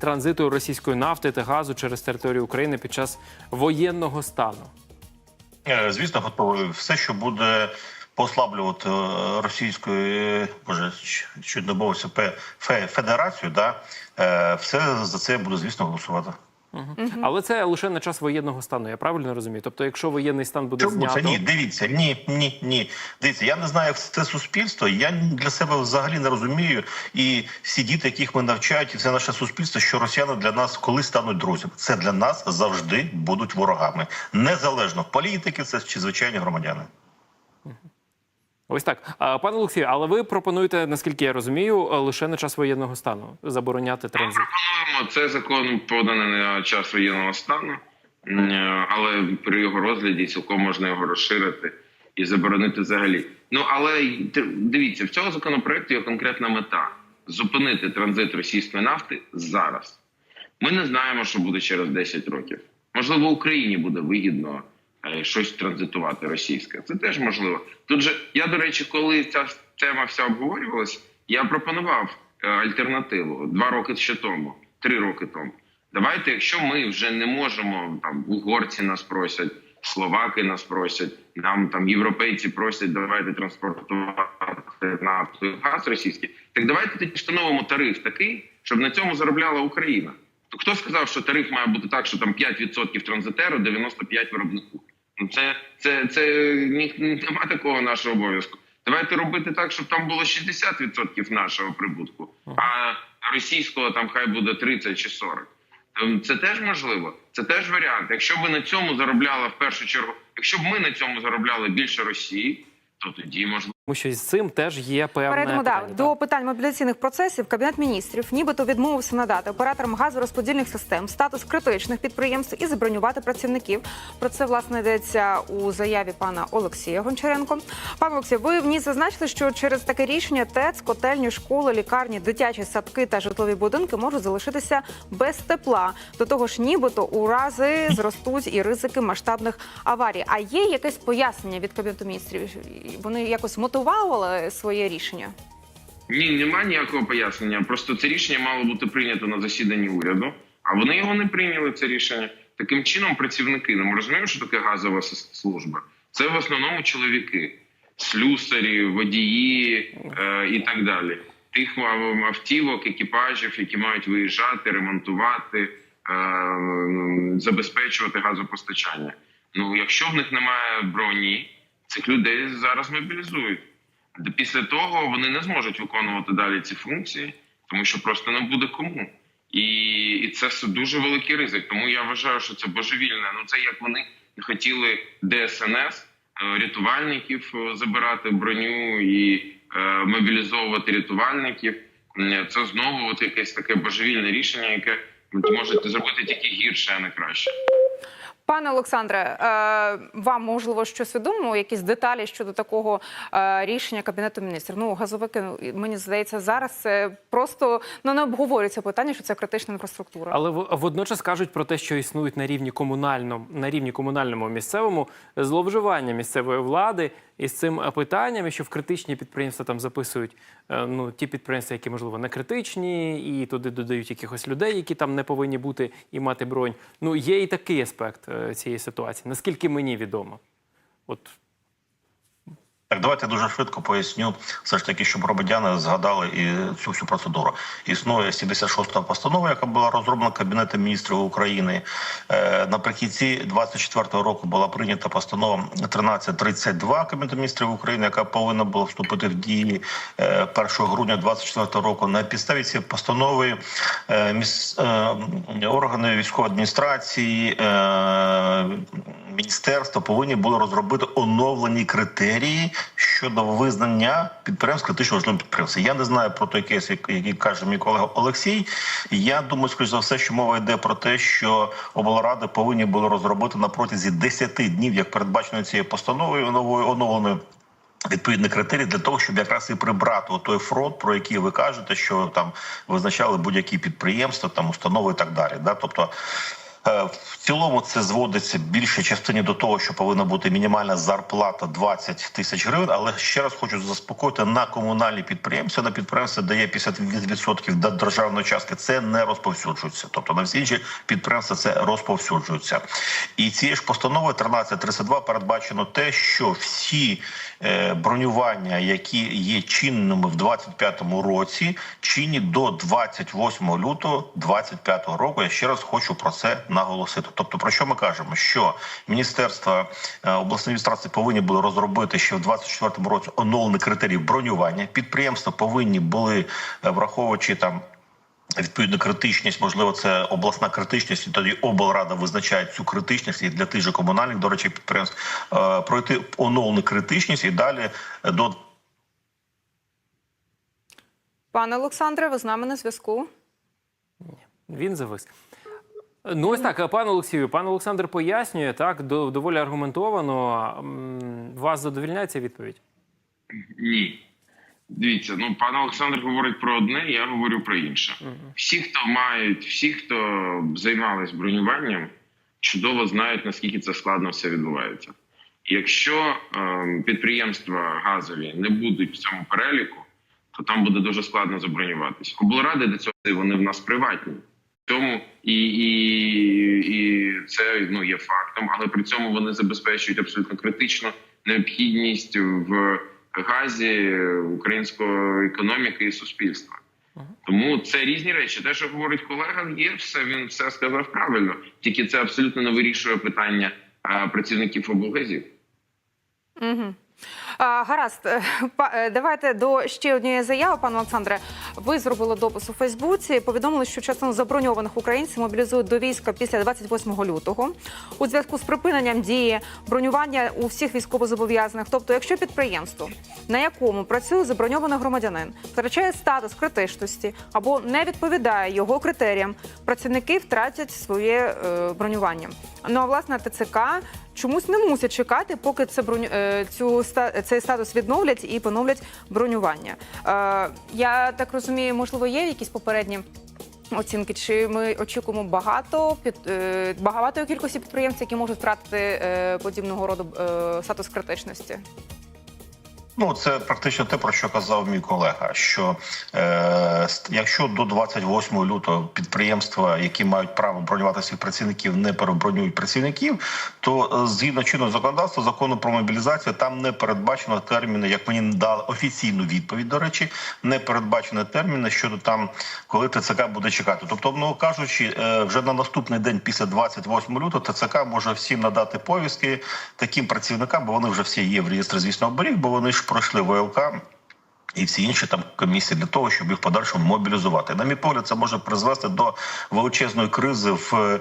транзиту російської нафти та газу через територію України під час воєнного стану? Е, Звісно, готовий. Все, що буде послаблювати е, російською, боже, чуть не мовився, Фе- Фе- федерацію, да, е, все за це буде, звісно, голосувати. Але це лише на час воєнного стану. Я правильно розумію? Тобто, якщо воєнний стан буде Чому знято, це? Ні, дивіться, ні, ні, ні. Дивіться, я не знаю, як це суспільство. Я для себе взагалі не розумію. І всі діти, яких ми навчають, і це наше суспільство, що росіяни для нас коли стануть друзями. Це для нас завжди будуть ворогами. Незалежно політики, це чи звичайні громадяни. Ось так. Пане Олексію, але ви пропонуєте, наскільки я розумію, лише на час воєнного стану забороняти транзит. Пропонуємо цей закон поданий на час воєнного стану, е, але при його розгляді цілком можна його розширити і заборонити взагалі. Ну але дивіться, в цього законопроекту є конкретна мета зупинити транзит російської нафти зараз. Ми не знаємо, що буде через 10 років. Можливо, Україні буде вигідно е, щось транзитувати російське. Це теж можливо. Тут же я до речі, коли ця тема вся обговорювалась, я пропонував е, альтернативу два роки ще тому, три роки тому. Давайте, якщо ми вже не можемо, там угорці нас просять, словаки нас просять, нам там європейці просять, давайте транспортувати нафту і газ російський. Так давайте тоді встановимо тариф такий, щоб на цьому заробляла Україна. То хто сказав, що тариф має бути так, що там 5% транзитеру, 95% виробнику? Ну це це, це нема такого нашого обов'язку. Давайте робити так, щоб там було 60% нашого прибутку, а російського там хай буде 30 чи 40. Ем, Це теж можливо, це теж варіант. Якщо би на цьому заробляла в першу чергу, якщо б ми на цьому заробляли більше Росії, то тоді можливо. Тому що з цим теж є певне Перейдемо да, до питань мобілізаційних процесів. Кабінет міністрів нібито відмовився надати операторам газорозподільних систем статус критичних підприємств і забронювати працівників. Про це власне йдеться у заяві пана Олексія Гончаренко. Пане Олексій, ви в ній зазначили, що через таке рішення ТЕЦ, котельні, школи, лікарні, дитячі садки та житлові будинки можуть залишитися без тепла. До того ж, нібито у рази зростуть і ризики масштабних аварій. А є якесь пояснення від кабінету міністрів? Вони якось мотивували своє рішення? Ні, немає ніякого пояснення. Просто це рішення мало бути прийнято на засіданні уряду, а вони його не прийняли. Це рішення таким чином. Працівники ну, ми розуміємо, що таке газова служба. Це в основному чоловіки, слюсарі, водії е, і так далі. Тих ав- автівок, екіпажів, які мають виїжджати, ремонтувати, е, забезпечувати газопостачання. Ну, якщо в них немає броні, цих людей зараз мобілізують. Після того вони не зможуть виконувати далі ці функції, тому що просто не буде кому. І, і це с- дуже великий ризик. Тому я вважаю, що це божевільне. Ну це як вони хотіли ДСНС, е, рятувальників е, забирати броню і е, мобілізовувати рятувальників. Це знову от якесь таке божевільне рішення, яке можете зробити тільки гірше, а не краще. Пане Олександре, е, вам можливо щось відомо, якісь деталі щодо такого е, рішення кабінету міністрів? Ну, газовики, ну, мені здається, зараз просто ну не обговорюється питання, що це критична інфраструктура. Але водночас кажуть про те, що існують на рівні комунальному, на рівні комунальному місцевому зловживання місцевої влади із цим е, питанням, що в критичні підприємства там записують е, ну ті підприємства, які можливо не критичні, і туди додають якихось людей, які там не повинні бути і мати бронь. Ну є і такий аспект е, цієї ситуації. Наскільки мені відомо, от Так, давайте дуже швидко поясню, все ж таки, щоб громадяни згадали і цю всю процедуру. Існує 76-та постанова, яка була розроблена Кабінетом міністрів України. Е, наприкінці 24-го року була прийнята постанова 1332 Кабінету міністрів України, яка повинна була вступити в дії е, 1 грудня 24 року. На підставі цієї постанови е, е, органи військової адміністрації. Е, Міністерства повинні були розробити оновлені критерії щодо визнання підприємств критично важливим підприємством. Я не знаю про той кейс, як- який каже мій колега Олексій. Я думаю, скоріш за все, що мова йде про те, що облради повинні були розробити на протязі 10 днів, як передбачено цією постановою новою оновленою. Відповідні критерії для того, щоб якраз і прибрати той фронт, про який ви кажете, що там визначали будь-які підприємства, там установи і так далі. Да? Тобто В цілому це зводиться більше частині до того, що повинна бути мінімальна зарплата 20 тисяч гривень. Але ще раз хочу заспокоїти на комунальні підприємства, на підприємства, де є 50% до державної частки, це не розповсюджується. Тобто на всі інші підприємства це розповсюджується. І цією ж постановою 1332 передбачено те, що всі е, бронювання, які є чинними в 25-му році, чинні до 28 лютого 25-го року. Я ще раз хочу про це наголосити. Тобто, про що ми кажемо? Що міністерство е, обласної адміністрації повинні були розробити ще в 24-му році оновлені критерії бронювання. Підприємства повинні були е, враховуючи там. Відповідно, критичність, можливо, це обласна критичність, і тоді облрада визначає цю критичність і для тих же комунальних, до речі, підприємств е, пройти оновлену критичність і далі до Пане Олександре, ви з нами на зв'язку? Він завис. Ну, ось так, пане Олексію, пан Олександр пояснює так, до- доволі аргументовано. Вас задовільняє ця відповідь? Ні. Дивіться, ну пан Олександр говорить про одне, я говорю про інше. Всі, хто мають, всі, хто займались бронюванням, чудово знають, наскільки це складно все відбувається. Якщо ем, підприємства газові не будуть в цьому переліку, то там буде дуже складно забронюватися. Облради до цього вони в нас приватні. Тому і, і, і це ну є фактом, але при цьому вони забезпечують абсолютно критичну необхідність в газі української економіки і суспільства. Тому це різні речі. Те, що говорить колега, є все. Він все сказав правильно. Тільки це абсолютно не вирішує питання працівників облгазів. Угу. Гаразд, Е, е, давайте до ще однієї заяви, пане Олександре. Ви зробили допис у Фейсбуці. Повідомили, що частину заброньованих українців мобілізують до війська після 28 лютого у зв'язку з припиненням дії бронювання у всіх військовозобов'язаних. Тобто, якщо підприємство, на якому працює заброньований громадянин, втрачає статус критичності або не відповідає його критеріям, працівники втратять своє е, бронювання. Ну а власне ТЦК чомусь не мусять чекати, поки це броню е, цю цей статус відновлять і поновлять бронювання. Е, я так розумію, можливо, є якісь попередні. Оцінки, чи ми очікуємо багато під е, багатої кількості підприємців, які можуть втратити подібного роду статус критичності? Ну, це практично те, про що казав мій колега. Що е, якщо до 28 лютого підприємства, які мають право бронювати своїх працівників, не перебронюють працівників, то е, згідно чинного законодавства, закону про мобілізацію, там не передбачено терміни, як мені дали офіційну відповідь. До речі, не передбачено терміни щодо там, коли ТЦК буде чекати. Тобто, ну кажучи, е, вже на наступний день після 28 лютого ТЦК може всім надати повістки таким працівникам, бо вони вже всі є в реєстрі звісно оберіг, бо вони ж пройшли ВЛК. І всі інші там комісії для того, щоб їх в подальшому мобілізувати. На мій погляд, це може призвести до величезної кризи в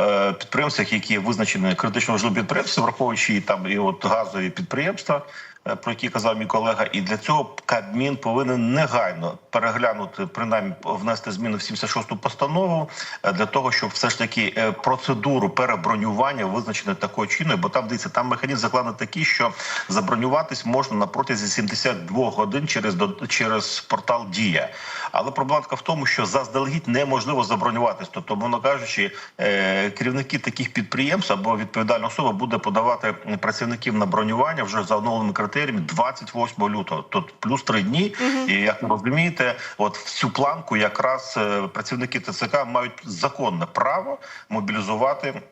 е, підприємствах, які визначені критично важливі підприємства, враховуючи там і от газові підприємства, про які казав мій колега. І для цього Кабмін повинен негайно переглянути, принаймні внести зміни в 76-ту постанову е, для того, щоб все ж таки е, процедуру перебронювання визначити такою чиною, бо там дивіться, там механізм закладений такий, що забронюватись можна на протязі 72 годин через через портал Дія. Але проблематика в тому, що заздалегідь неможливо забронюватись. Тобто, мовно кажучи, е, керівники таких підприємств або відповідальна особа буде подавати працівників на бронювання вже за оновленими критеріями 28 лютого. Тут плюс три дні. І як ви розумієте, от в цю планку якраз е, працівники ТЦК мають законне право мобілізувати.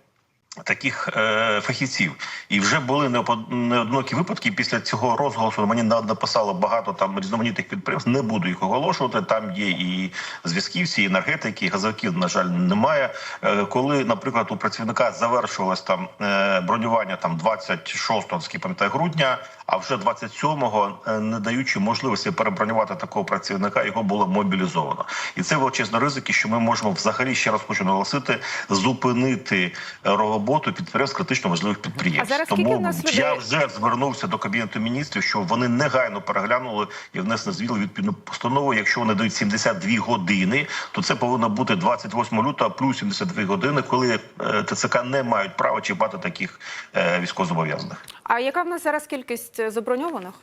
Таких е, фахівців і вже були неодинокі випадки після цього розголосу. Мені на- написало багато там різноманітних підприємств. Не буду їх оголошувати. Там є і зв'язківці, і енергетики, газовиків. На жаль, немає. Е, коли, наприклад, у працівника завершувалось там е, бронювання там 26 наскільки пам'ятаю, грудня, а вже 27-го, е, не даючи можливості перебронювати такого працівника, його було мобілізовано. І це величезні ризики, що ми можемо взагалі ще раз хочу наголосити, зупинити е, роботу підприємств критично важливих підприємств. А Тому нас я вже звернувся до кабінету міністрів, що вони негайно переглянули і внесли звіл відповідну постанову. Якщо вони дають 72 години, то це повинно бути 28 лютого плюс 72 години, коли е, ТЦК не мають права чіпати таких е, військовозобов'язаних. А яка в нас зараз кількість е, заброньованих?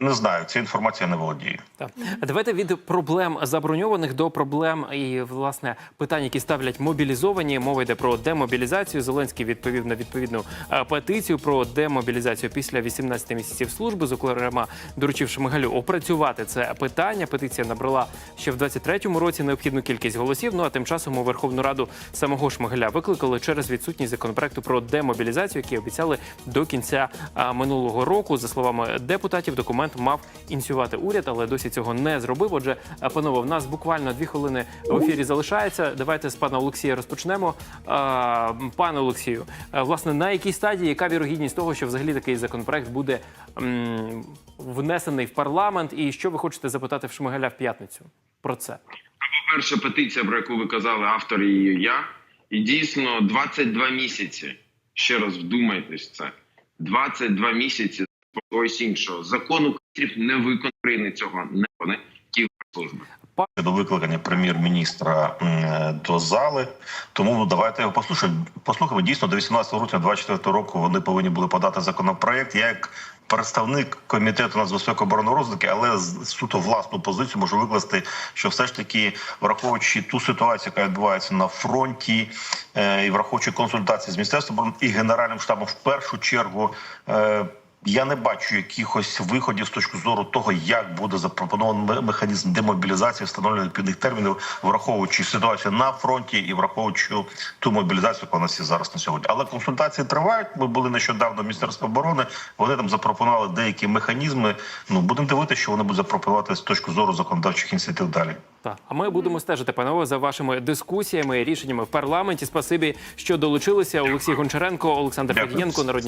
Не знаю, ця інформація не володію. Так. Давайте від проблем заброньованих до проблем і власне питань, які ставлять мобілізовані. Мова йде про демобілізацію. Зеленський відповів на відповідну е, петицію про демобілізацію після 18 місяців служби. Зокрема, доручив Шмигалю опрацювати це питання. Петиція набрала ще в 23-му році необхідну кількість голосів. Ну а тим часом у Верховну Раду самого Шмигаля викликали через відсутність законопроекту про демобілізацію, який обіцяли до кінця минулого року. За словами депутатів, документ мав ініціювати уряд, але досі цього не зробив. Отже, панове, в нас буквально дві хвилини в ефірі залишається. Давайте з пана Олексія розпочнемо. Пане Олексію, власне, на якій стадії яка вірогідність того, що взагалі такий законопроект буде внесений в парламент, і що ви хочете запитати в Шмигаля в п'ятницю про це? Перша петиція, про яку ви казали, автор її я. І дійсно 22 місяці. Ще раз вдумайтесь це. 22 місяці когось іншого. Закон Українців не України цього не вони служби. до викликання прем'єр-міністра до зали. Тому ну, давайте його послухаємо. Послухаємо дійсно до 18 грудня 24 року. Вони повинні були подати законопроект. Я як представник комітету нацбезпеки оборони розвитки, але з суто власну позицію можу викласти, що все ж таки, враховуючи ту ситуацію, яка відбувається на фронті, е, і враховуючи консультації з міністерством і генеральним штабом, в першу чергу. Я не бачу якихось виходів з точки зору того, як буде запропонований механізм демобілізації, встановлення відповідних термінів, враховуючи ситуацію на фронті і враховуючи ту мобілізацію, яка у нас є зараз на сьогодні. Але консультації тривають. Ми були нещодавно в Міністерстві оборони. Вони там запропонували деякі механізми. Ну будемо дивитися, що вони будуть запропонувати з точки зору законодавчих ініціатив далі. Так, а ми будемо стежити, панове, за вашими дискусіями і рішеннями в парламенті. Спасибі, що долучилися. Олексій Гончаренко, Олександр Федієнко, народні